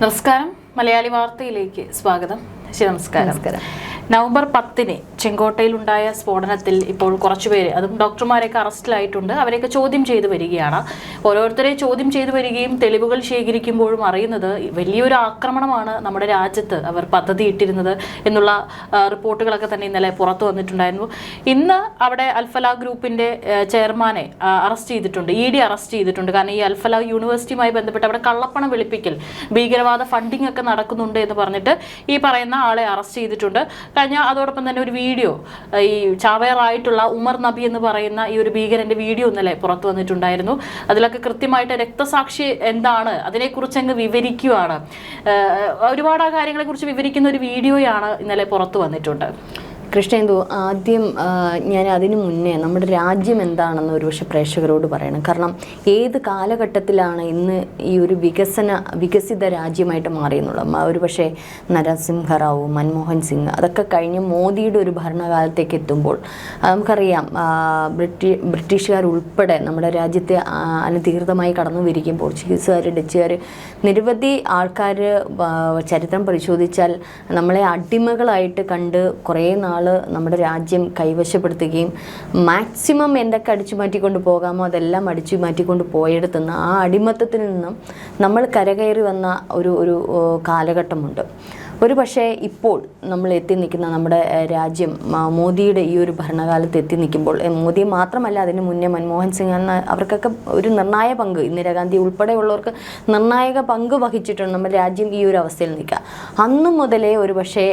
നമസ്കാരം. മലയാളി വാർത്തയിലേക്ക് സ്വാഗതം. ശരി നമസ്കാരം. നമസ്കാരം. നവംബർ പത്തിന് ചെങ്കോട്ടയിലുണ്ടായ സ്ഫോടനത്തിൽ ഇപ്പോൾ കുറച്ചുപേര് അതും ഡോക്ടർമാരെയൊക്കെ അറസ്റ്റിലായിട്ടുണ്ട്. അവരെയൊക്കെ ചോദ്യം ചെയ്തു വരികയാണ്. ഓരോരുത്തരെ ചോദ്യം ചെയ്തു വരികയും തെളിവുകൾ ശേഖരിക്കുമ്പോഴും അറിയുന്നത് വലിയൊരു ആക്രമണമാണ് നമ്മുടെ രാജ്യത്ത് അവർ പദ്ധതിയിട്ടിരുന്നത് എന്നുള്ള ആ, റിപ്പോർട്ടുകളൊക്കെ തന്നെ ഇന്നലെ പുറത്തു വന്നിട്ടുണ്ടായിരുന്നു. ഇന്ന് അവിടെ അൽഫല ഗ്രൂപ്പിന്റെ ചെയർമാനെ അറസ്റ്റ് ചെയ്തിട്ടുണ്ട്. ഇ ഡി അറസ്റ്റ് ചെയ്തിട്ടുണ്ട്. കാരണം ഈ അൽഫല യൂണിവേഴ്സിറ്റിയുമായി ബന്ധപ്പെട്ട് അവിടെ കള്ളപ്പണം വെളുപ്പിക്കൽ ഭീകരവാദ ഫണ്ടിംഗ് ഒക്കെ നടക്കുന്നുണ്ട് എന്ന് പറഞ്ഞിട്ട് ഈ പറയുന്ന ആളെ അറസ്റ്റ് ചെയ്തിട്ടുണ്ട്. കഴിഞ്ഞ അതോടൊപ്പം തന്നെ ഒരു വീഡിയോ ഈ ചാവേറായിട്ടുള്ള ഉമർ നബി എന്ന് പറയുന്ന ഈ ഒരു ഭീകരന്റെ വീഡിയോ ഇന്നലെ പുറത്തു വന്നിട്ടുണ്ടായിരുന്നു. അതിലൊക്കെ കൃത്യമായിട്ട് രക്തസാക്ഷി എന്താണ് അതിനെക്കുറിച്ച് അങ്ങ് വിവരിക്കുവാണ്. ഒരുപാട് ആ കാര്യങ്ങളെക്കുറിച്ച് വിവരിക്കുന്ന ഒരു വീഡിയോയാണ് ഇന്നലെ പുറത്തു വന്നിട്ടുണ്ട്. കൃഷ്ണേന്ദു ആദ്യം ഞാൻ അതിനു മുന്നേ നമ്മുടെ രാജ്യം എന്താണെന്ന് ഒരുപക്ഷെ പ്രേക്ഷകരോട് പറയണം. കാരണം ഏത് കാലഘട്ടത്തിലാണ് ഇന്ന് ഈ ഒരു വികസന വികസിത രാജ്യമായിട്ട് മാറിയെന്നുള്ളത്? ഒരുപക്ഷെ നരസിംഹറാവു മൻമോഹൻ സിംഗ് അതൊക്കെ കഴിഞ്ഞ് മോദിയുടെ ഒരു ഭരണകാലത്തേക്ക് എത്തുമ്പോൾ നമുക്കറിയാം ആ, ബ്രിട്ടീ ബ്രിട്ടീഷുകാർ ഉൾപ്പെടെ നമ്മുടെ രാജ്യത്തെ അനധികൃതമായി കടന്നു വരികയും പോർച്ചുഗീസുകാർ ഡച്ചുകാർ നിരവധി ആൾക്കാർ ചരിത്രം പരിശോധിച്ചാൽ നമ്മളെ അടിമകളായിട്ട് കണ്ട് കുറേ നാൾ നമ്മുടെ രാജ്യം കൈവശപ്പെടുത്തുകയും മാക്സിമം എന്തൊക്കെ അടിച്ചു മാറ്റിക്കൊണ്ട് പോകാമോ അതെല്ലാം അടിച്ചു മാറ്റിക്കൊണ്ട് പോയെടുത്തുന്ന ആ അടിമത്തത്തിൽ നിന്നും നമ്മൾ കരകയറി വന്ന ഒരു ഒരു കാലഘട്ടമുണ്ട്. ഒരു പക്ഷേ ഇപ്പോൾ നമ്മൾ എത്തി നിൽക്കുന്ന നമ്മുടെ രാജ്യം മോദിയുടെ ഈ ഒരു ഭരണകാലത്ത് എത്തി നിൽക്കുമ്പോൾ മോദി മാത്രമല്ല അതിന് മുന്നേ മൻമോഹൻ സിംഗ് എന്ന അവർക്കൊക്കെ ഒരു നിർണായക പങ്ക് ഇന്ദിരാഗാന്ധി ഉൾപ്പെടെയുള്ളവർക്ക് നിർണായക പങ്ക് വഹിച്ചിട്ടുണ്ട് നമ്മുടെ രാജ്യം ഈ ഒരു അവസ്ഥയിൽ നിൽക്കുക അന്ന് മുതലേ ഒരു പക്ഷേ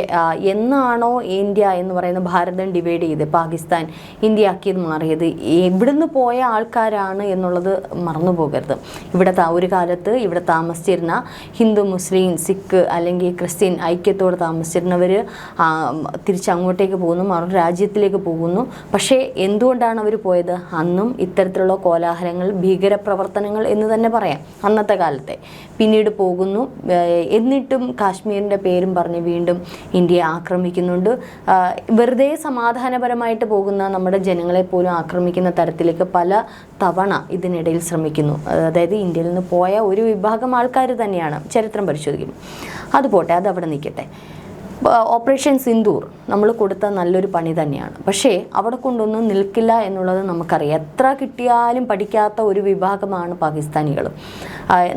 എന്നാണോ ഇന്ത്യ എന്ന് പറയുന്ന ഭാരതം ഡിവൈഡ് ചെയ്ത് പാകിസ്ഥാൻ ഇന്ത്യ ആക്കിയത് മാറിയത്. എവിടുന്ന് പോയ ആൾക്കാരാണ് എന്നുള്ളത് മറന്നു പോകരുത്. ഇവിടെ ഒരു കാലത്ത് ഇവിടെ താമസിച്ചിരുന്ന ഹിന്ദു മുസ്ലിം സിഖ് അല്ലെങ്കിൽ ക്രിസ്ത്യൻ ഐക്യത്തോടെ താമസിച്ചിരുന്നവർ തിരിച്ചങ്ങോട്ടേക്ക് പോകുന്നു മറു രാജ്യത്തിലേക്ക് പോകുന്നു. പക്ഷേ എന്തുകൊണ്ടാണ് അവർ പോയത്? അന്നും ഇത്തരത്തിലുള്ള കോലാഹലങ്ങൾ ഭീകരപ്രവർത്തനങ്ങൾ എന്ന് തന്നെ പറയാം. അന്നത്തെ കാലത്തെ. പിന്നീട് പോകുന്നു. എന്നിട്ടും കാശ്മീരിന്റെ പേരും പറഞ്ഞ് വീണ്ടും ഇന്ത്യയെ ആക്രമിക്കുന്നുണ്ട്. വെറുതെ സമാധാനപരമായിട്ട് പോകുന്ന നമ്മുടെ ജനങ്ങളെ പോലും ആക്രമിക്കുന്ന തരത്തിലേക്ക് പല തവണ ഇതിനിടയിൽ ശ്രമിക്കുന്നു. അതായത് ഇന്ത്യയിൽ നിന്ന് പോയ ഒരു വിഭാഗം ആൾക്കാർ തന്നെയാണ് ചരിത്രം പരിശോധിക്കും അതുപോട്ടെ അത് അവിടെ നിൽക്കട്ടെ ബ- ഓപ്പറേഷൻ സിന്ദൂർ നമ്മൾ കൊടുത്ത നല്ലൊരു പണി തന്നെയാണ്. പക്ഷേ അവിടെ കൊണ്ടൊന്നും നിൽക്കില്ല എന്നുള്ളത് നമുക്കറിയാം. എത്ര കിട്ടിയാലും പഠിക്കാത്ത ഒരു വിഭാഗമാണ് പാകിസ്ഥാനികൾ.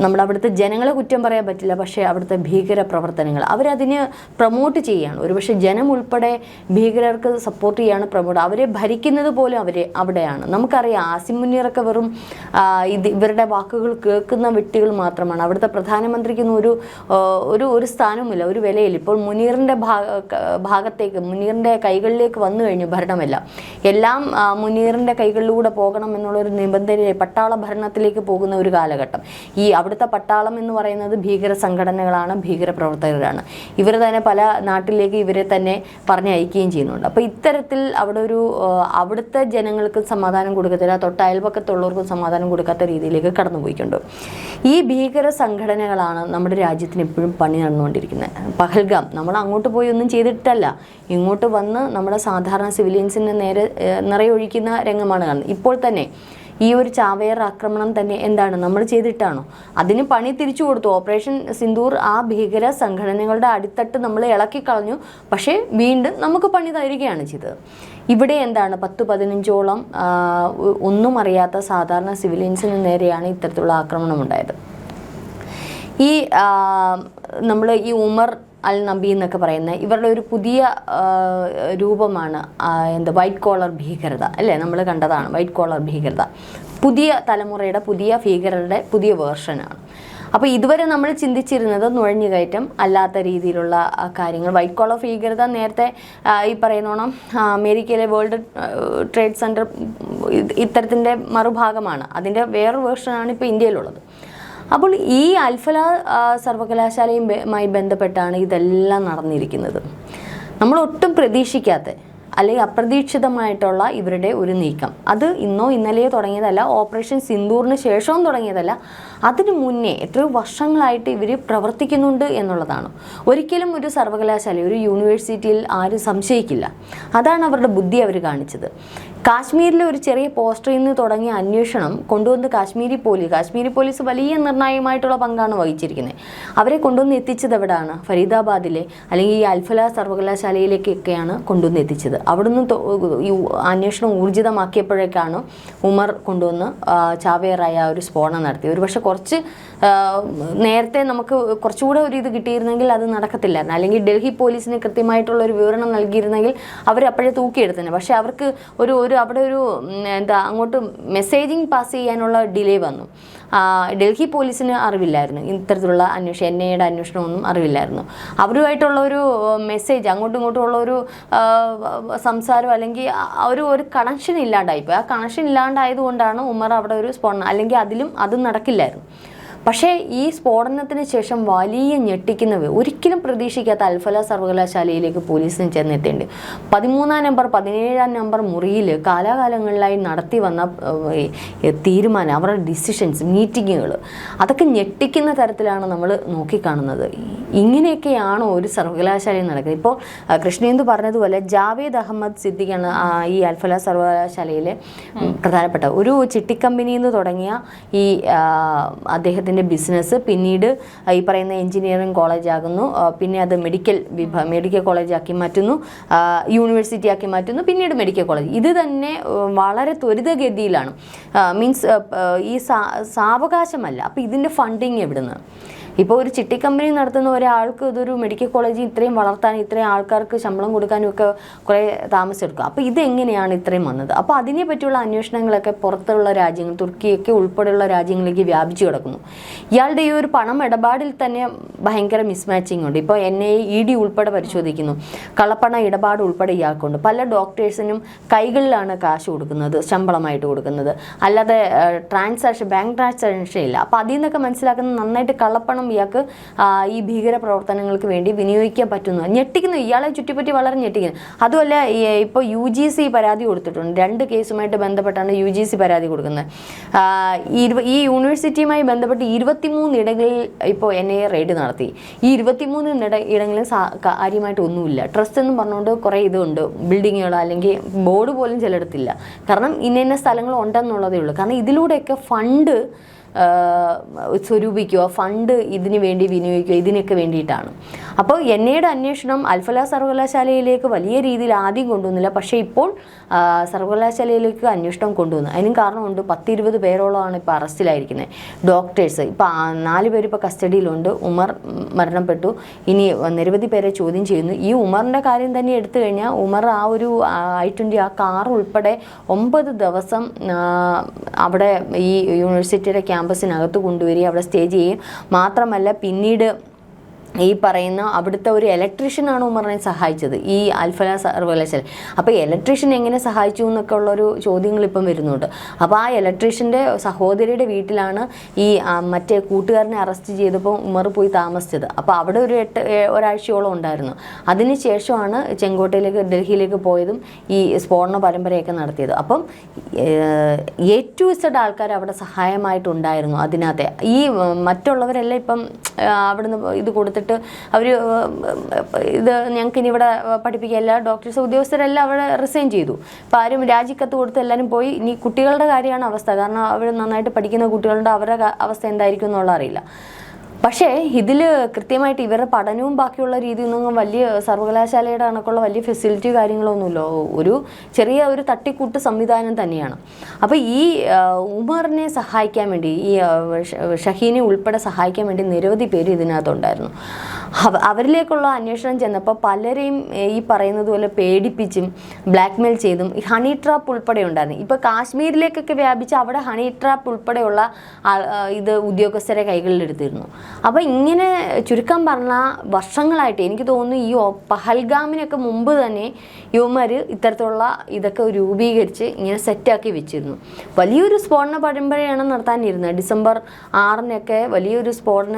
നമ്മൾ അവിടുത്തെ ജനങ്ങളെ കുറ്റം പറയാൻ പറ്റില്ല പക്ഷേ അവിടുത്തെ ഭീകര പ്രവർത്തനങ്ങൾ. അവരതിന് പ്രൊമോട്ട് ചെയ്യുകയാണ് ഒരുപക്ഷെ ജനം ഉൾപ്പെടെ ഭീകരർക്ക് സപ്പോർട്ട് ചെയ്യാണ് പ്രൊമോട്ട്. അവരെ ഭരിക്കുന്നത് പോലും അവരെ അവിടെയാണ്. നമുക്കറിയാം ആസിം മുന്നീറൊക്കെ വെറും ഇത് ഇവരുടെ വാക്കുകൾ കേൾക്കുന്ന വ്യക്തികൾ മാത്രമാണ്. അവിടുത്തെ പ്രധാനമന്ത്രിക്കൊന്നും ഒരു ഒരു ഒരു സ്ഥാനവുമില്ല ഒരു വിലയില്ല. ഇപ്പോൾ മുനീറിന്റെ ഭാഗത്തേക്ക് മുനീറിന്റെ കൈകളിലേക്ക് വന്നു കഴിഞ്ഞു ഭരണമെല്ലാം. എല്ലാം മുനീറിന്റെ കൈകളിലൂടെ പോകണം എന്നുള്ളൊരു നിബന്ധന പട്ടാള ഭരണത്തിലേക്ക് പോകുന്ന ഒരു കാലഘട്ടം. ഈ അവിടുത്തെ പട്ടാളം എന്ന് പറയുന്നത് ഭീകര സംഘടനകളാണ് ഭീകര പ്രവർത്തകരാണ്. ഇവർ തന്നെ പല നാട്ടിലേക്ക് ഇവരെ തന്നെ പറഞ്ഞയക്കുകയും ചെയ്യുന്നുണ്ട്. അപ്പോൾ ഇത്തരത്തിൽ അവിടെ ഒരു അവിടുത്തെ ജനങ്ങൾക്ക് സമാധാനം കൊടുക്കത്തില്ല തൊട്ട് അയൽപക്കത്തുള്ളവർക്കും സമാധാനം കൊടുക്കാത്ത രീതിയിലേക്ക് കടന്നുപോയിട്ടുണ്ട് ഈ ഭീകര സംഘടനകളാണ് നമ്മുടെ രാജ്യത്തിന് എപ്പോഴും പണി നടന്നുകൊണ്ടിരിക്കുന്നത്. പഹൽഗാം നമ്മൾ അങ്ങോട്ട് പോയി ഒന്നും ചെയ്തിട്ടല്ല. ഇങ്ങോട്ട് വന്ന് നമ്മുടെ സാധാരണ സിവിലിയൻസിന് നേരെ നിറയൊഴിക്കുന്ന രംഗമാണ് കാണുന്നത്. ഇപ്പോൾ തന്നെ ഈ ഒരു ചാവേർ ആക്രമണം തന്നെ എന്താണ്? നമ്മൾ ചെയ്തിട്ടാണോ? അതിന് പണി തിരിച്ചു കൊടുത്തു. ഓപ്പറേഷൻ സിന്ദൂർ ആ ഭീകര സംഘടനകളുടെ അടിത്തട്ട് നമ്മൾ ഇളക്കി കളഞ്ഞു പക്ഷേ വീണ്ടും നമുക്ക് പണി തരികയാണ് ചെയ്തത്. ഇവിടെ എന്താണ് പത്ത് പതിനഞ്ചോളം ഒന്നും അറിയാത്ത സാധാരണ സിവിലിയൻസിന് നേരെയാണ് ഇത്തരത്തിലുള്ള ആക്രമണം ഉണ്ടായത്. ഈ നമ്മൾ ഈ ഉമർ അൽ നബി എന്നൊക്കെ പറയുന്ന ഇവരുടെ ഒരു പുതിയ രൂപമാണ് എന്താ വൈറ്റ് കോളർ ഭീകരത. അല്ലേ? നമ്മൾ കണ്ടതാണ് വൈറ്റ് കോളർ ഭീകരത. പുതിയ തലമുറയുടെ പുതിയ ഭീകരരുടെ പുതിയ വേർഷനാണ്. അപ്പോൾ ഇതുവരെ നമ്മൾ ചിന്തിച്ചിരുന്നത് നുഴഞ്ഞുകയറ്റം അല്ലാത്ത രീതിയിലുള്ള കാര്യങ്ങൾ. വൈറ്റ് കോളർ ഭീകരത നേരത്തെ ഈ പറയുന്നോണം അമേരിക്കയിലെ വേൾഡ് ട്രേഡ് സെന്റർ ഇത്തരത്തിന്റെ മറുഭാഗമാണ്. അതിന്റെ വേറൊരു വേർഷനാണ് ഇപ്പോൾ ഇന്ത്യയിലുള്ളത്. അപ്പോൾ ഈ അൽഫല സർവകലാശാലയുമായി ബന്ധപ്പെട്ടാണ് ഇതെല്ലാം നടന്നിരിക്കുന്നത്. നമ്മൾ ഒട്ടും പ്രതീക്ഷിക്കാത്ത അല്ലെങ്കിൽ അപ്രതീക്ഷിതമായിട്ടുള്ള ഇവരുടെ ഒരു നീക്കം. അത് ഇന്നോ ഇന്നലെയോ തുടങ്ങിയതല്ല ഓപ്പറേഷൻ സിന്ദൂറിന് ശേഷവും തുടങ്ങിയതല്ല അതിനു മുന്നേ എത്രയോ വർഷങ്ങളായിട്ട് ഇവർ പ്രവർത്തിക്കുന്നുണ്ട് എന്നുള്ളതാണ്. ഒരിക്കലും ഒരു സർവകലാശാല ഒരു യൂണിവേഴ്സിറ്റിയിൽ ആരും സംശയിക്കില്ല. അതാണ് അവരുടെ ബുദ്ധി അവർ കാണിച്ചത്. കാശ്മീരിലെ ഒരു ചെറിയ പോസ്റ്ററിൽ നിന്ന് തുടങ്ങിയ അന്വേഷണം കൊണ്ടുവന്ന് കാശ്മീരി പോലീസ് കാശ്മീരി പോലീസ് വലിയ നിർണായകമായിട്ടുള്ള പങ്കാണ് വഹിച്ചിരിക്കുന്നത് അവരെ കൊണ്ടുവന്ന് എത്തിച്ചത് എവിടെയാണ് ഫരീദാബാദിലെ അല്ലെങ്കിൽ ഈ അൽഫല സർവകലാശാലയിലേക്കൊക്കെയാണ് കൊണ്ടുവന്ന് എത്തിച്ചത്. അവിടുന്ന് അന്വേഷണം ഊർജിതമാക്കിയപ്പോഴേക്കാണ് ഉമർ കൊണ്ടുവന്ന് ചാവേറായ ഒരു സ്ഫോടനം നടത്തി ഒരു പക്ഷെ കുറച്ച് നേരത്തെ നമുക്ക് കുറച്ചുകൂടെ ഒരു ഇത് കിട്ടിയിരുന്നെങ്കിൽ അത് നടക്കത്തില്ലായിരുന്നു. അല്ലെങ്കിൽ ഡൽഹി പോലീസിന് കൃത്യമായിട്ടുള്ള ഒരു വിവരണം നൽകിയിരുന്നെങ്കിൽ അവർ അപ്പോഴേ തൂക്കിയെടുത്തേനെ പക്ഷേ അവർക്ക് ഒരു ഒരു അവിടെ ഒരു എന്താ അങ്ങോട്ട് മെസ്സേജിങ് പാസ് ചെയ്യാനുള്ള ഡിലേ വന്നു. ഡൽഹി പോലീസിന് അറിവില്ലായിരുന്നു. ഇത്തരത്തിലുള്ള അന്വേഷണം എൻ ഐയുടെ അന്വേഷണമൊന്നും അറിവില്ലായിരുന്നു. അവരുമായിട്ടുള്ള ഒരു മെസ്സേജ് അങ്ങോട്ടും ഇങ്ങോട്ടും ഉള്ള ഒരു സംസാരം അല്ലെങ്കിൽ ഒരു ഒരു കണക്ഷൻ ഇല്ലാണ്ടായിപ്പോയി. ആ കണക്ഷൻ ഇല്ലാണ്ടായതുകൊണ്ടാണ് ഉമർ അവിടെ ഒരു സ്പോൺ അല്ലെങ്കിൽ അതിലും അതും നടക്കില്ലായിരുന്നു. പക്ഷേ ഈ സ്ഫോടനത്തിന് ശേഷം വലിയ ഞെട്ടിക്കുന്ന ഒരിക്കലും പ്രതീക്ഷിക്കാത്ത അൽഫല സർവകലാശാലയിലേക്ക് പോലീസിന് ചെന്നെത്തേണ്ടി പതിമൂന്നാം നമ്പർ പതിനേഴാം നമ്പർ മുറിയിൽ കാലാകാലങ്ങളിലായി നടത്തി വന്ന തീരുമാനം അവരുടെ ഡിസിഷൻസ് മീറ്റിങ്ങുകൾ അതൊക്കെ ഞെട്ടിക്കുന്ന തരത്തിലാണ് നമ്മൾ നോക്കിക്കാണുന്നത്. ഇങ്ങനെയൊക്കെയാണോ ഒരു സർവകലാശാലയിൽ നടക്കുന്നത്. ഇപ്പോൾ കൃഷ്ണേന്ദു പറഞ്ഞതുപോലെ ജാവേദ് അഹമ്മദ് സിദ്ദിഖാണ് ഈ അൽഫല സർവകലാശാലയിലെ പ്രധാനപ്പെട്ട ഒരു ചിട്ടിക്കമ്പനിയിൽ നിന്ന് തുടങ്ങിയ ഈ ആ, അദ്ദേഹത്തിന്റെ ബിസിനസ് പിന്നീട് ഈ പറയുന്ന എഞ്ചിനീയറിംഗ് കോളേജ് ആകുന്നു. പിന്നെ അത് മെഡിക്കൽ വിഭാ മെഡിക്കൽ കോളേജ് ആക്കി മാറ്റുന്നു. യൂണിവേഴ്സിറ്റി ആക്കി മാറ്റുന്നു. പിന്നീട് മെഡിക്കൽ കോളേജ്. ഇത് തന്നെ വളരെ ത്വരിതഗതിയിലാണ്. മീൻസ് ഈ സാവകാശമല്ല. അപ്പോൾ ഇതിന്റെ ഫണ്ടിങ് എവിടുന്ന്? ഇപ്പോൾ ഒരു ചിട്ടി കമ്പനി നടത്തുന്ന ഒരാൾക്ക് ഇതൊരു മെഡിക്കൽ കോളേജ് ഇത്രയും വളർത്താൻ ഇത്രയും ആൾക്കാർക്ക് ശമ്പളം കൊടുക്കാനും ഒക്കെ കുറേ താമസമെടുക്കും അപ്പോൾ ഇതെങ്ങനെയാണ് ഇത്രയും വന്നത്? അപ്പോൾ അതിനെ പറ്റിയുള്ള അന്വേഷണങ്ങളൊക്കെ പുറത്തുള്ള രാജ്യങ്ങൾ തുർക്കിയൊക്കെ ഉൾപ്പെടെയുള്ള രാജ്യങ്ങളിലേക്ക് വ്യാപിച്ചു കിടക്കുന്നു. ഇയാളുടെ ഈ ഒരു പണം ഇടപാടിൽ തന്നെ ഭയങ്കര മിസ്മാച്ചിങ് ഉണ്ട്. ഇപ്പോൾ എൻ ഐ ഇ ഡി ഉൾപ്പെടെ പരിശോധിക്കുന്നു. കള്ളപ്പണ ഇടപാട് ഉൾപ്പെടെ ഇയാൾക്കുണ്ട്. പല ഡോക്ടേഴ്സിനും കൈകളിലാണ് കാശ് കൊടുക്കുന്നത് ശമ്പളമായിട്ട് കൊടുക്കുന്നത്. അല്ലാതെ ട്രാൻസാക്ഷൻ ബാങ്ക് ട്രാൻസാക്ഷൻ ഇല്ല. അപ്പോൾ അതിൽ നിന്നൊക്കെ മനസ്സിലാക്കുന്നത് നന്നായിട്ട് കള്ളപ്പണം ഇയാൾക്ക് ഈ ഭീകര പ്രവർത്തനങ്ങൾക്ക് വേണ്ടി വിനിയോഗിക്കാൻ പറ്റുന്നു. ഞെട്ടിക്കുന്നു. ഇയാളെ ചുറ്റിപ്പറ്റി വളരെ ഞെട്ടിക്കുന്നു. അതുമല്ല ഇപ്പോൾ യു ജി സി പരാതി കൊടുത്തിട്ടുണ്ട്. രണ്ട് കേസുമായിട്ട് ബന്ധപ്പെട്ടാണ് യു ജി സി പരാതി കൊടുക്കുന്നത്. ഈ യൂണിവേഴ്സിറ്റിയുമായി ബന്ധപ്പെട്ട് ഇരുപത്തിമൂന്ന് ഇടങ്ങളിൽ ഇപ്പോൾ എൻ ഐ എ റെയ്ഡ് നടത്തി. ഈ ഇരുപത്തിമൂന്ന് ഇട ഇടങ്ങളിൽ കാര്യമായിട്ട് ഒന്നുമില്ല. ട്രസ്റ്റ് എന്ന് പറഞ്ഞുകൊണ്ട് കുറേ ഇതുണ്ട്. ബിൽഡിങ്ങുകൾ അല്ലെങ്കിൽ ബോർഡ് പോലും ചിലയിടത്തില്ല. കാരണം ഇന്ന ഇന്ന സ്ഥലങ്ങൾ ഉണ്ടെന്നുള്ളതേ ഉള്ളൂ. കാരണം ഇതിലൂടെയൊക്കെ ഫണ്ട് സ്വരൂപിക്കുക ഫണ്ട് ഇതിനു വേണ്ടി വിനിയോഗിക്കുക ഇതിനൊക്കെ വേണ്ടിയിട്ടാണ്. അപ്പോൾ എൻ ഐയുടെ അന്വേഷണം അൽഫല സർവകലാശാലയിലേക്ക് വലിയ രീതിയിൽ ആദ്യം കൊണ്ടുവന്നില്ല. പക്ഷേ ഇപ്പോൾ സർവകലാശാലയിലേക്ക് അന്വേഷണം കൊണ്ടുവന്നു. അതിനും കാരണമുണ്ട് പത്തിരുപത് പേരോളമാണ് ഇപ്പോൾ അറസ്റ്റിലായിരിക്കുന്നത്. ഡോക്ടേഴ്സ് ഇപ്പോൾ നാല് പേര് ഇപ്പോൾ കസ്റ്റഡിയിലുണ്ട്. ഉമർ മരണപ്പെട്ടു. ഇനി നിരവധി പേരെ ചോദ്യം ചെയ്യുന്നു. ഈ ഉമറിന്റെ കാര്യം തന്നെ എടുത്തു കഴിഞ്ഞാൽ ഉമർ ആ ഒരു ഐ ട്വന്റി ആ കാർ ഉൾപ്പെടെ ഒമ്പത് ദിവസം അവിടെ ഈ യൂണിവേഴ്സിറ്റിയുടെ ക്യാമ്പസിനകത്ത് കൊണ്ടുവരികയും അവിടെ സ്റ്റേ ചെയ്യുകയും മാത്രമല്ല പിന്നീട് ഈ പറയുന്ന അവിടുത്തെ ഒരു ഇലക്ട്രീഷ്യനാണ് ഉമറിനെ സഹായിച്ചത്. ഈ അൽഫല സർവകലാശാല. അപ്പോൾ ഇലക്ട്രീഷ്യൻ എങ്ങനെ സഹായിച്ചു എന്നൊക്കെ ഉള്ളൊരു ചോദ്യങ്ങൾ ഇപ്പം വരുന്നുണ്ട്. അപ്പോൾ ആ ഇലക്ട്രീഷ്യന്റെ സഹോദരിയുടെ വീട്ടിലാണ് ഈ മറ്റേ കൂട്ടുകാരനെ അറസ്റ്റ് ചെയ്തപ്പോൾ ഉമർ പോയി താമസിച്ചത്. അപ്പോൾ അവിടെ ഒരു എട്ട് ഒരാഴ്ചയോളം ഉണ്ടായിരുന്നു. അതിന് ശേഷമാണ് ചെങ്കോട്ടയിലേക്ക് ഡൽഹിയിലേക്ക് പോയതും ഈ സ്ഫോടന പരമ്പരയൊക്കെ നടത്തിയത്. അപ്പം എ ടു ഇസഡ് ആൾക്കാർ അവിടെ സഹായമായിട്ടുണ്ടായിരുന്നു അതിനകത്തെ. ഈ മറ്റുള്ളവരെല്ലാം ഇപ്പം അവിടുന്ന് ഇത് കൊടുത്തിട്ട് അവർ ഇത് ഞങ്ങൾക്ക് ഇനി ഇവിടെ പഠിപ്പിക്കുക എല്ലാ ഡോക്ടേഴ്സ് ഉദ്യോഗസ്ഥരെല്ലാം അവിടെ റിസൈൻ ചെയ്തു. അപ്പോൾ ആരും രാജിക്കത്ത് കൊടുത്ത് എല്ലാവരും പോയി. ഇനി കുട്ടികളുടെ കാര്യമാണ് അവസ്ഥ. കാരണം അവർ നന്നായിട്ട് പഠിക്കുന്ന കുട്ടികളുടെ അവരുടെ അവസ്ഥ എന്തായിരിക്കും എന്നുള്ള അറിയില്ല. പക്ഷേ ഇതിൽ കൃത്യമായിട്ട് ഇവരുടെ പഠനവും ബാക്കിയുള്ള രീതിയൊന്നും വലിയ സർവകലാശാലയുടെ കണക്കുള്ള വലിയ ഫെസിലിറ്റി കാര്യങ്ങളൊന്നുമില്ല. ഒരു ചെറിയ ഒരു തട്ടിക്കൂട്ട് സംവിധാനം തന്നെയാണ്. അപ്പോൾ ഈ ഉമറിനെ സഹായിക്കാൻ വേണ്ടി ഈ ഷഹീനെ ഉൾപ്പെടെ സഹായിക്കാൻ വേണ്ടി നിരവധി പേര് ഇതിനകത്തുണ്ടായിരുന്നു. അവരിലേക്കുള്ള അന്വേഷണം ചെന്നപ്പോൾ പലരെയും ഈ പറയുന്നത് പോലെ പേടിപ്പിച്ചും ബ്ലാക്ക്മെയിൽ ചെയ്തും ഹണി ട്രാപ്പ് ഉൾപ്പെടെ ഉണ്ടായിരുന്നു. ഇപ്പോൾ കാശ്മീരിലേക്കൊക്കെ വ്യാപിച്ച് അവിടെ ഹണി ട്രാപ്പ് ഉൾപ്പെടെയുള്ള ഇത് ഉദ്യോഗസ്ഥരെ കൈകളിലെടുത്തിരുന്നു. അപ്പോൾ ഇങ്ങനെ ചുരുക്കം പറഞ്ഞാൽ വർഷങ്ങളായിട്ട് എനിക്ക് തോന്നുന്നു ഈ പഹൽഗാമിനൊക്കെ മുമ്പ് തന്നെ യുവമാർ ഇത്തരത്തിലുള്ള ഇതൊക്കെ രൂപീകരിച്ച് ഇങ്ങനെ സെറ്റാക്കി വെച്ചിരുന്നു. വലിയൊരു സ്ഫോടന പരമ്പരയാണ് നടത്താനിരുന്നത്. ഡിസംബർ ആറിനൊക്കെ വലിയൊരു സ്ഫോടന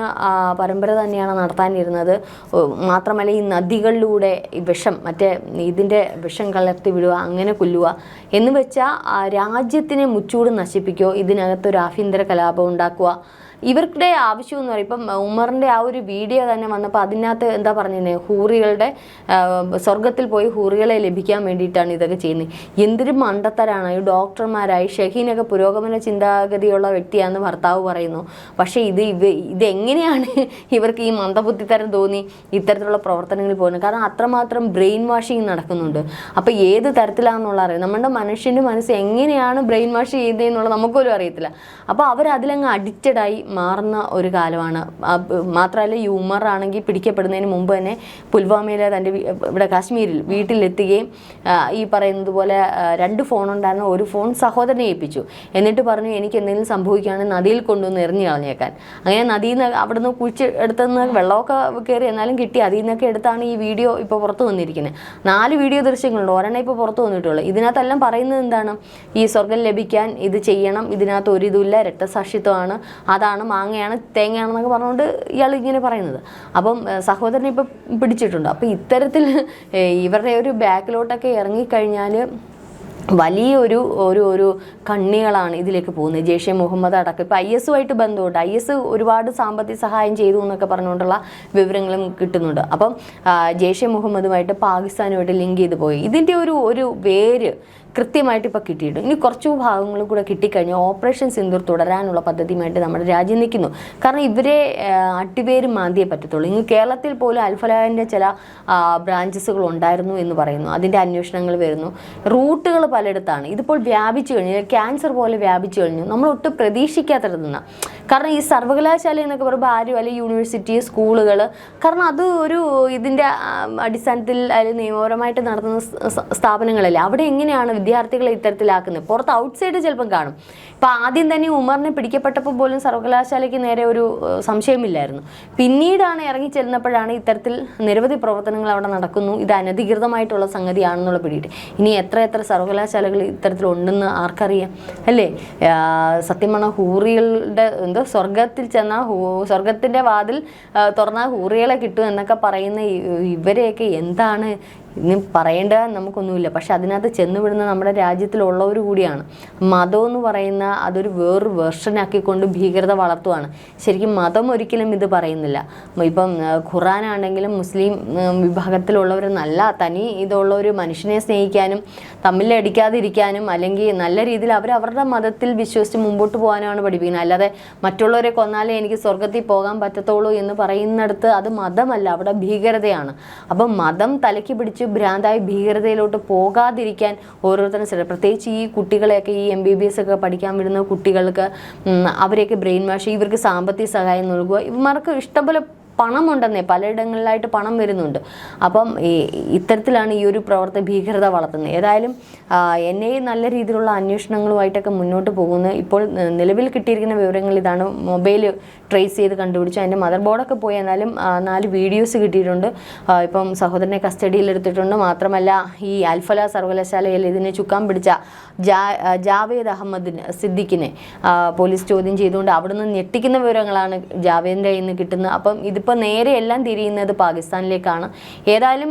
പരമ്പര തന്നെയാണ് നടത്താനിരുന്നത്. ഓ, മാത്രമല്ല ഈ നദികളിലൂടെ ഈ വിഷം മറ്റേ ഇതിന്റെ വിഷം കലർത്തി വിടുക അങ്ങനെ കൊല്ലുക എന്ന് വെച്ചാൽ രാജ്യത്തിനെ മുച്ചൂട് നശിപ്പിക്കുക ഇതിനകത്തൊരു ആഭ്യന്തര കലാപം ഉണ്ടാക്കുക. ഇവരുടെ ആവശ്യം എന്ന് പറയും. ഇപ്പം ഉമറിന്റെ ആ ഒരു വീഡിയോ തന്നെ വന്നപ്പോൾ അതിനകത്ത് എന്താ പറഞ്ഞത് ഹൂറികളുടെ സ്വർഗത്തിൽ പോയി ഹൂറികളെ ലഭിക്കാൻ വേണ്ടിയിട്ടാണ് ഇതൊക്കെ ചെയ്യുന്നത്. എന്തൊരു മണ്ടത്തരാണ്. ഈ ഡോക്ടർമാരായി ഷഹീനൊക്കെ പുരോഗമന ചിന്താഗതിയുള്ള വ്യക്തിയാണെന്ന് ഭർത്താവ് പറയുന്നു. പക്ഷേ ഇത് ഇവ ഇതെങ്ങനെയാണ് ഇവർക്ക് ഈ മന്ദബുദ്ധിത്തരം തോന്നി ഇത്തരത്തിലുള്ള പ്രവർത്തനങ്ങളിൽ പോകുന്നത്? കാരണം അത്രമാത്രം ബ്രെയിൻ വാഷിങ് നടക്കുന്നുണ്ട്. അപ്പോൾ ഏത് തരത്തിലാണെന്നുള്ള അറിയാം. നമ്മുടെ മനുഷ്യന്റെ മനസ്സ് എങ്ങനെയാണ് ബ്രെയിൻ വാഷ് ചെയ്യുന്നത് എന്നുള്ളത് നമുക്കൊരു അറിയത്തില്ല. അപ്പോൾ അവർ അതിലങ്ങ് അഡിക്റ്റഡായി മാറുന്ന ഒരു കാലമാണ്. മാത്രമല്ല ഈ ഉമർ ആണെങ്കിൽ പിടിക്കപ്പെടുന്നതിന് മുമ്പ് തന്നെ പുൽവാമയിലെ തന്റെ ഇവിടെ കാശ്മീരിൽ വീട്ടിലെത്തുകയും ഈ പറയുന്നത് പോലെ രണ്ട് ഫോൺ ഉണ്ടായിരുന്ന ഒരു ഫോൺ സഹോദരനെ ഏൽപ്പിച്ചു. എന്നിട്ട് പറഞ്ഞു എനിക്ക് എന്തെങ്കിലും സംഭവിക്കുകയാണെങ്കിൽ നദിയിൽ കൊണ്ടുവന്ന് എറിഞ്ഞു കളഞ്ഞേക്കാൻ. അങ്ങനെ നദിയിൽ നിന്ന് അവിടെ നിന്ന് കുഴിച്ച് എടുത്തുനിന്ന് വെള്ളമൊക്കെ കയറി എന്നാലും കിട്ടി. അതിൽ നിന്നൊക്കെ എടുത്താണ് ഈ വീഡിയോ ഇപ്പോൾ പുറത്തു വന്നിരിക്കുന്നത്. നാല് വീഡിയോ ദൃശ്യങ്ങളുണ്ട്. ഒരെണ്ണം ഇപ്പോൾ പുറത്തു വന്നിട്ടുള്ളൂ ഇതിനകത്തെല്ലാം പറയുന്നത് എന്താണ്? ഈ സ്വർഗം ലഭിക്കാൻ ഇത് ചെയ്യണം. ഇതിനകത്ത് ഒരു ഇതുമില്ല. രക്തസാക്ഷിത്വമാണ്. അതാണ് മാങ്ങയാണ് തേങ്ങയാണെന്നൊക്കെ പറഞ്ഞുകൊണ്ട് ഇയാൾ ഇങ്ങനെ പറയുന്നത്. അപ്പം സഹോദരനെ ഇപ്പം പിടിച്ചിട്ടുണ്ട്. അപ്പം ഇത്തരത്തിൽ ഇവരുടെ ഒരു ബാക്കിലോട്ടൊക്കെ ഇറങ്ങിക്കഴിഞ്ഞാൽ വലിയൊരു ഒരു ഒരു കണ്ണികളാണ് ഇതിലേക്ക് പോകുന്നത്. ജെയ്ഷെ മുഹമ്മദ് അടക്കം. ഇപ്പം ഐ എസുമായിട്ട് ബന്ധമുണ്ട്. ഐ എസ് ഒരുപാട് സാമ്പത്തിക സഹായം ചെയ്തു എന്നൊക്കെ പറഞ്ഞുകൊണ്ടുള്ള വിവരങ്ങളും കിട്ടുന്നുണ്ട്. അപ്പം ജെയ്ഷെ മുഹമ്മദുമായിട്ട് പാകിസ്ഥാനുമായിട്ട് ലിങ്ക് ചെയ്ത് പോയി. ഇതിന്റെ ഒരു ഒരു വേര് കൃത്യമായിട്ട് ഇപ്പോൾ കിട്ടിയിട്ടുണ്ട്. ഇനി കുറച്ച് ഭാഗങ്ങളും കൂടെ കിട്ടിക്കഴിഞ്ഞാൽ ഓപ്പറേഷൻ സിന്ദൂർ തുടരാനുള്ള പദ്ധതിയുമായിട്ട് നമ്മുടെ രാജ്യം നിൽക്കുന്നു. കാരണം ഇവരെ അട്ടിവേര് മാന്തിയേ പറ്റത്തുള്ളൂ. ഇനി കേരളത്തിൽ പോലും അൽഫലാഹിന്റെ ചില ബ്രാഞ്ചസുകൾ ഉണ്ടായിരുന്നു എന്ന് പറയുന്നു. അതിന്റെ അന്വേഷണങ്ങൾ വരുന്നു. റൂട്ടുകൾ പലയിടത്താണ്. ഇതിപ്പോൾ വ്യാപിച്ചു കഴിഞ്ഞു. ക്യാൻസർ പോലെ വ്യാപിച്ചു കഴിഞ്ഞു. നമ്മൾ ഒട്ടും പ്രതീക്ഷിക്കാത്തത് നിന്നാണ് കാരണം ഈ സർവകലാശാല എന്നൊക്കെ പറയുമ്പോൾ ആരും അല്ലെങ്കിൽ യൂണിവേഴ്സിറ്റി സ്കൂളുകൾ കാരണം അത് ഒരു ഇതിന്റെ അടിസ്ഥാനത്തിൽ അതിൽ നിയമപരമായിട്ട് നടത്തുന്ന സ്ഥാപനങ്ങളല്ലേ. അവിടെ എങ്ങനെയാണ് വിദ്യാർത്ഥികളെ ഇത്തരത്തിലാക്കുന്നത്? പുറത്ത് ഔട്ട്സൈഡ് ചിലപ്പം കാണും. ഇപ്പം ആദ്യം തന്നെ ഉമറിനെ പിടിക്കപ്പെട്ടപ്പോൾ പോലും സർവകലാശാലയ്ക്ക് നേരെ ഒരു സംശയമില്ലായിരുന്നു. പിന്നീടാണ് ഇറങ്ങി ചെല്ലുന്നപ്പോഴാണ് ഇത്തരത്തിൽ നിരവധി പ്രവർത്തനങ്ങൾ അവിടെ നടക്കുന്നു. ഇത് അനധികൃതമായിട്ടുള്ള സംഗതിയാണെന്നുള്ള പിടിയിട്ട് ഇനി എത്ര എത്ര സർവകലാശാലകൾ ഇത്തരത്തിലുണ്ടെന്ന് ആർക്കറിയാം? അല്ലേ? സത്യമാണ് ഹൂറികളുടെ എന്തോ സ്വർഗത്തിൽ ചെന്നാൽ സ്വർഗത്തിന്റെ വാതിൽ തുറന്നാൽ ഹൂറികളെ കിട്ടും എന്നൊക്കെ പറയുന്ന ഇവരെയൊക്കെ എന്താണ് ഇനി പറയേണ്ട നമുക്കൊന്നുമില്ല. പക്ഷെ അതിനകത്ത് ചെന്നുവിടുന്ന നമ്മുടെ രാജ്യത്തിലുള്ളവർ കൂടിയാണ്. മതം എന്ന് പറയുന്ന അതൊരു വേറൊരു വേർഷനാക്കിക്കൊണ്ട് ഭീകരത വളർത്തുവാണ്. ശരിക്കും മതം ഒരിക്കലും ഇത് പറയുന്നില്ല. ഇപ്പം ഖുറാനാണെങ്കിലും മുസ്ലിം വിഭാഗത്തിലുള്ളവർ നല്ല തനി ഇതുള്ള ഒരു മനുഷ്യനെ സ്നേഹിക്കാനും തമ്മിലടിക്കാതിരിക്കാനും അല്ലെങ്കിൽ നല്ല രീതിയിൽ അവർ അവരുടെ മതത്തിൽ വിശ്വസിച്ച് മുമ്പോട്ട് പോകാനാണ് പഠിപ്പിക്കുന്നത്. അല്ലാതെ മറ്റുള്ളവരെ കൊന്നാലേ എനിക്ക് സ്വർഗത്തിൽ പോകാൻ പറ്റത്തുള്ളൂ എന്ന് പറയുന്നിടത്ത് അത് മതമല്ല. അവിടെ ഭീകരതയാണ്. അപ്പം മതം തലയ്ക്ക് പിടിച്ച് ഭ്രാന്തായി ഭീകരതയിലോട്ട് പോകാതിരിക്കാൻ ഓരോരുത്തരും ശ്രദ്ധ പ്രത്യേകിച്ച് ഈ കുട്ടികളെയൊക്കെ ഈ എം ബി ബി എസ് ഒക്കെ പഠിക്കാൻ വിടുന്ന കുട്ടികൾക്ക് അവരെയൊക്കെ ബ്രെയിൻ വാഷ് ഇവർക്ക് സാമ്പത്തിക സഹായം നൽകുക. ഇവർക്ക് ഇഷ്ടംപോലെ പണമുണ്ടെന്നേ പലയിടങ്ങളിലായിട്ട് പണം വരുന്നുണ്ട്. അപ്പം ഇത്തരത്തിലാണ് ഈ ഒരു പ്രവർത്തന ഭീകരത വളർത്തുന്നത്. ഏതായാലും എൻ ഐ നല്ല രീതിയിലുള്ള അന്വേഷണങ്ങളുമായിട്ടൊക്കെ മുന്നോട്ട് പോകുന്നത് ഇപ്പോൾ നിലവിൽ കിട്ടിയിരിക്കുന്ന വിവരങ്ങൾ ഇതാണ്. മൊബൈൽ ട്രേസ് ചെയ്ത് കണ്ടുപിടിച്ചു. അതിന്റെ മദർ ബോർഡൊക്കെ പോയി എന്നാലും നാല് വീഡിയോസ് കിട്ടിയിട്ടുണ്ട്. ഇപ്പം സഹോദരനെ കസ്റ്റഡിയിലെടുത്തിട്ടുണ്ട് മാത്രമല്ല ഈ അൽഫല സർവകലാശാലയിൽ ഇതിനെ ചുക്കാൻ പിടിച്ച ജാ ജാവേദ് അഹമ്മദിന് സിദ്ദിഖിനെ പോലീസ് ചോദ്യം ചെയ്തുകൊണ്ട് അവിടുന്ന് ഞെട്ടിക്കുന്ന വിവരങ്ങളാണ് ജാവേദിന്റെ കയ്യിൽ നിന്ന് കിട്ടുന്നത്. അപ്പം ഇതിപ്പോൾ നേരെ എല്ലാം തിരിയുന്നത് പാകിസ്ഥാനിലേക്കാണ്. ഏതായാലും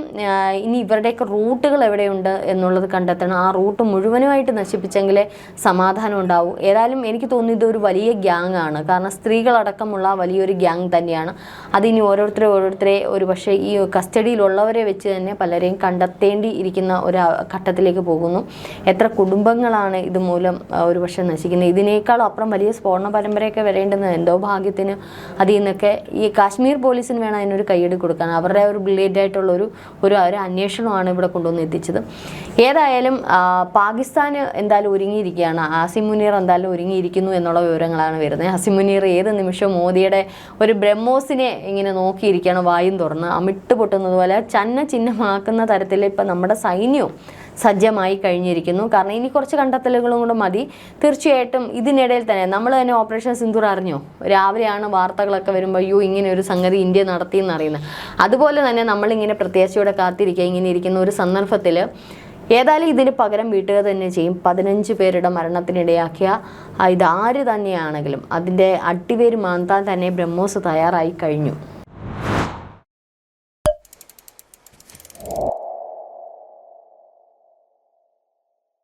ഇനി ഇവരുടെയൊക്കെ റൂട്ടുകൾ എവിടെയുണ്ട് എന്നുള്ളത് കണ്ടെത്തണം. ആ റൂട്ട് മുഴുവനുമായിട്ട് നശിപ്പിച്ചെങ്കിലേ സമാധാനം ഉണ്ടാവും. ഏതായാലും എനിക്ക് തോന്നുന്നു ഇതൊരു വലിയ ഗ്യാങ് ആണ്. കാരണം സ്ത്രീകളടക്കമുള്ള വലിയൊരു ഗ്യാങ് തന്നെയാണ്. അതിനി ഓരോരുത്തരെ ഓരോരുത്തരെ ഒരു പക്ഷേ ഈ കസ്റ്റഡിയിലുള്ളവരെ വെച്ച് തന്നെ പലരെയും കണ്ടെത്തേണ്ടി ഇരിക്കുന്ന ഒരു ഘട്ടത്തിലേക്ക് പോകുന്നു. എത്ര കുടുംബങ്ങളാണ് ഇതുമൂലം ഒരു പക്ഷേ നശിക്കുന്നത്. ഇതിനേക്കാളും അപ്പുറം വലിയ സ്ഫോടന പരമ്പരയൊക്കെ വരേണ്ടുന്നത് എന്തോ ഭാഗ്യത്തിന്. അതിൽ നിന്നൊക്കെ ഈ കാശ്മീർ പോലീസിന് വേണം അതിനൊരു കൈയ്യടി കൊടുക്കാൻ. അവരുടെ ഒരു ബ്ലേഡ് ആയിട്ടുള്ള ഒരു ഒരു ഒരു അന്വേഷണമാണ് ഇവിടെ കൊണ്ടുവന്ന് എത്തിച്ചത്. ഏതായാലും പാകിസ്ഥാന് എന്തായാലും ഒരുങ്ങിയിരിക്കുകയാണ്. ആസിം മുനീർ എന്തായാലും ഒരുങ്ങിയിരിക്കുന്നു എന്നുള്ള വിവരങ്ങളാണ് വരുന്നത്. ആസിം മുനീർ ഏത് നിമിഷവും മോദിയുടെ ഒരു ബ്രഹ്മോസിനെ ഇങ്ങനെ നോക്കിയിരിക്കുകയാണ് വായും തുറന്ന് അമിട്ട് പൊട്ടുന്നത് പോലെ. ചന്ന ചിഹ്നമാക്കുന്ന തരത്തിൽ ഇപ്പം നമ്മുടെ സൈന്യവും സജ്ജമായി കഴിഞ്ഞിരിക്കുന്നു. കാരണം ഇനി കുറച്ച് കണ്ടെത്തലുകളും കൂടെ മതി. തീർച്ചയായിട്ടും ഇതിനിടയിൽ തന്നെ നമ്മൾ തന്നെ ഓപ്പറേഷൻ സിന്ദൂർ അറിഞ്ഞോ? രാവിലെയാണ് വാർത്തകളൊക്കെ വരുമ്പോൾ അയ്യോ ഇങ്ങനെ ഒരു സംഗതി ഇന്ത്യ നടത്തി എന്നറിയുന്നത് അതുപോലെ തന്നെ നമ്മളിങ്ങനെ പ്രത്യാശയോടെ കാത്തിരിക്കുക ഇങ്ങനെ ഇരിക്കുന്ന ഒരു സന്ദർഭത്തിൽ ഏതായാലും ഇതിന് പകരം വീട്ടുക തന്നെ ചെയ്യും. പതിനഞ്ച് പേരുടെ മരണത്തിനിടയാക്കിയ ഇതാര് തന്നെയാണെങ്കിലും അതിന്റെ അട്ടിവേര് മാന്താൻ തന്നെ ബ്രഹ്മോസ് തയ്യാറായി കഴിഞ്ഞു.